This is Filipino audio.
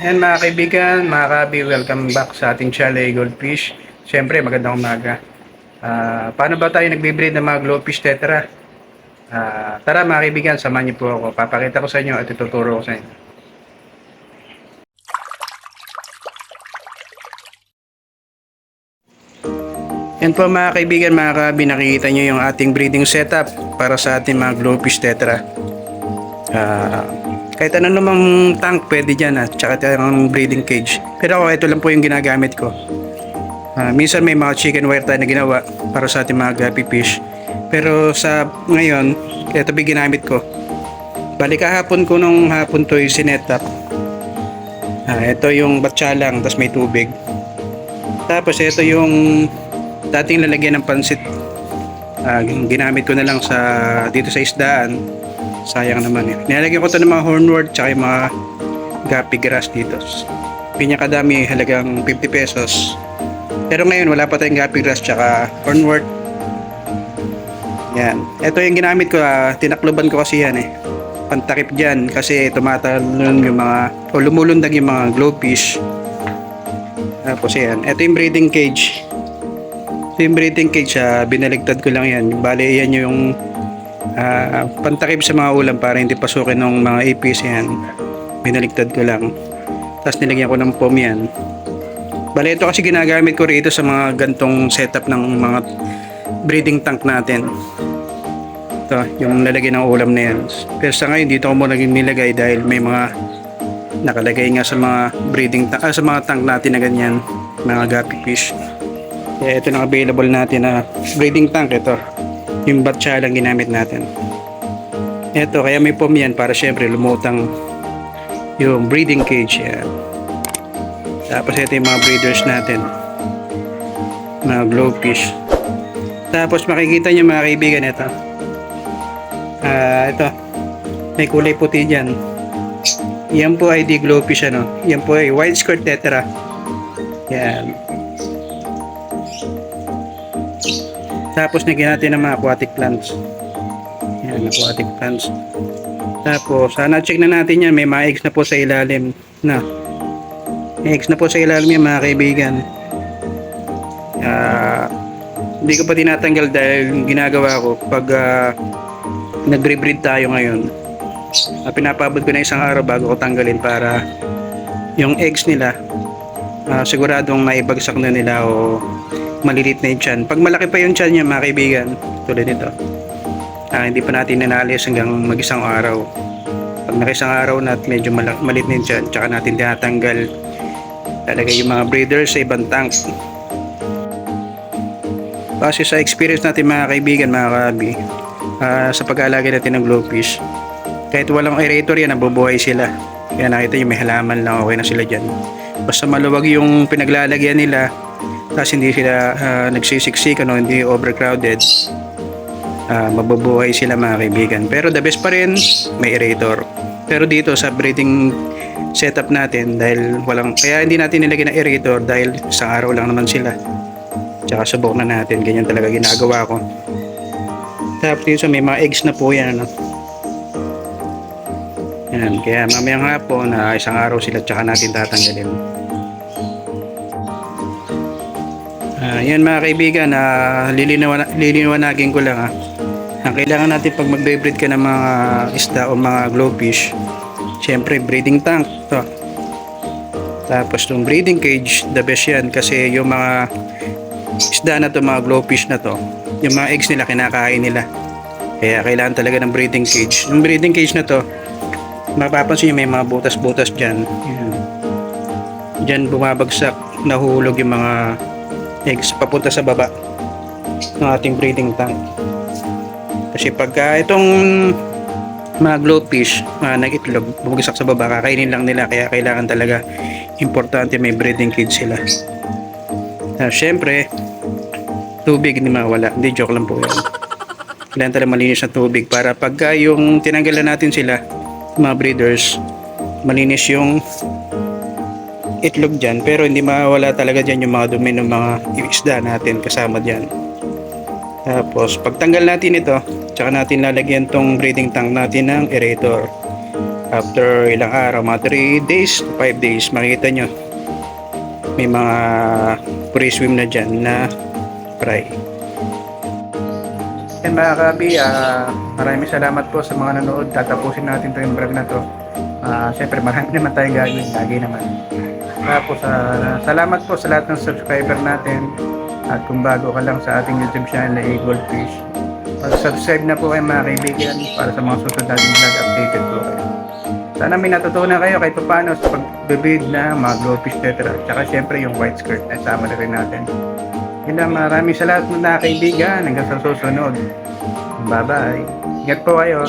Ayan mga kaibigan, mga kabi, welcome back sa ating channel Goldfish. Siyempre, magandang umaga. Ah, paano ba tayo nagbe-breed ng mga glowfish tetra? Ah, tara mga kaibigan, samahan niyo po ako. Papakita ko sa inyo at ituturo ko sa inyo. Yan po mga kaibigan, mga kabi, nakikita nyo yung ating breeding setup para sa ating mga glowfish tetra. Ah, kahit ano namang tank pwede dyan at tsaka yung breeding cage. Pero ako ito lang po yung ginagamit ko. Ah, minsan may mga chicken wire tayo na ginawa para sa ating mga guppy fish. Pero sa ngayon, ito ba ginamit ko. Bali kahapon ko nung hapon to yung sinetup. Ah, ito yung batsalang tapos may tubig. Tapos ito yung dating lalagyan ng pansit. Ah, ginamit ko na lang sa dito sa isdaan. Sayang naman eh. Nilalagyan ko to ng mga hornwort tsaka yung mga guppy grass dito. Pinyakadami halagang 50 pesos. Pero ngayon wala pa tayong guppy grass tsaka hornwort. Yan. Ito yung ginamit ko. ah, tinakloban ko kasi yan eh. Pantakip dyan kasi tumatalon yung mga o lumulundag yung mga glowfish. Tapos yan. Ito yung breeding cage. Ito yung breeding cage. ah, binaligtad ko lang yan. Bali yan yung ah, pantakip sa mga ulam para hindi pasukin ng mga apis yan. Binaligtad ko lang. Tapos nilagyan ko ng foam yan. Bali ito kasi ginagamit ko rito sa mga gantong setup ng mga breeding tank natin. Ito, yung lalagyan ng ulam na yan. Pero sa ngayon dito ko muna nilagay dahil may mga nakalagay nga sa mga breeding tank, ah, sa mga tank natin na ganyan, mga guppy fish. Kaya ito lang available natin na breeding tank ito. Yung batcha lang ginamit natin. Ito, kaya may foam yan para syempre lumutang yung breeding cage yan. Tapos ito yung mga breeders natin. Mga glowfish. Tapos makikita nyo mga kaibigan ito. Ah, ito. May kulay puti dyan. Yan po ay di glowfish ano. Yan po ay white skirt tetra. Yan. Tapos nagyan natin ng mga aquatic plants. Yan, aquatic plants. Tapos, sana check na natin yan. May mga eggs na po sa ilalim. Na. Eggs na po sa ilalim yan mga kaibigan. Ah, hindi ko pa tinatanggal dahil ginagawa ko pag ah, nagre-breed tayo ngayon. Uh, pinapabot ko na isang araw bago ko tanggalin para yung eggs nila ah, siguradong maibagsak na nila o malilit na yung tiyan. Pag malaki pa yung tiyan niya mga kaibigan, tulad nito, ah, hindi pa natin nanalis hanggang mag-isang araw. Pag nakisang araw na at medyo mala- malit na yung tiyan, tsaka natin tinatanggal talagay yung mga breeders sa ibang tank. Kasi sa experience natin mga kaibigan, mga kabi, ah, sa pag-aalaga natin ng glowfish, kahit walang aerator yan, nabubuhay sila. Kaya nakita nyo may halaman lang, okay na sila dyan. Basta maluwag yung pinaglalagyan nila, tapos hindi sila ah, nagsisiksik, ano, hindi overcrowded, ah, mabubuhay sila mga kaibigan. Pero the best pa rin, may aerator. Pero dito sa breeding setup natin, dahil walang, kaya hindi natin nilagyan ng aerator dahil isang araw lang naman sila. Tsaka subok na natin, ganyan talaga ginagawa ko. Tapos dito may mga eggs na po yan, ano. Yan, kaya mamayang hapon na isang araw sila tsaka natin tatanggalin. Ah, yan mga kaibigan, uh, lilinawan, lilinawanagin ko lang ha. Ang kailangan natin pag magbe-breed ka ng mga isda o mga glowfish, syempre breeding tank to. Tapos yung breeding cage, the best yan kasi yung mga isda na to, mga glowfish na to, yung mga eggs nila kinakain nila. Kaya kailangan talaga ng breeding cage. Yung breeding cage na to, mapapansin nyo may mga butas-butas dyan. Yan. Dyan bumabagsak, nahulog yung mga eggs papunta sa baba ng ating breeding tank. Kasi pagka itong mga glowfish uh, nag-itlog, bumagsak sa baba, kakainin lang nila kaya kailangan talaga importante may breeding cage sila. Uh, Siyempre, tubig hindi mawala. Hindi, joke lang po yan. Kailangan talaga malinis na tubig para pagka yung tinanggalan natin sila, mga breeders, malinis yung itlog dyan pero hindi mawala talaga dyan yung mga dumi ng mga isda natin kasama dyan tapos pagtanggal natin ito tsaka natin lalagyan tong breeding tank natin ng aerator after ilang araw, mga 3 days to 5 days, makikita nyo may mga free swim na dyan na fry. Yan mga kabi, ah, maraming salamat po sa mga nanood. Tatapusin natin to yung vlog na to. Ah, Siyempre marami naman tayo gagawin, lagi naman. Tapos ah, salamat po sa lahat ng subscriber natin. At kung bago ka lang sa ating YouTube channel na Eagle Fish, subscribe na po kayo mga kaibigan para sa mga susunod nating vlog updated po kayo. Sana may natutunan kayo kahit paano sa pag-breed na mga glowfish tetra. Tsaka syempre yung white skirt na sama na rin natin. Yun lang, maraming salamat mga kaibigan. Hanggang sa susunod. Bye-bye. Ingat po kayo.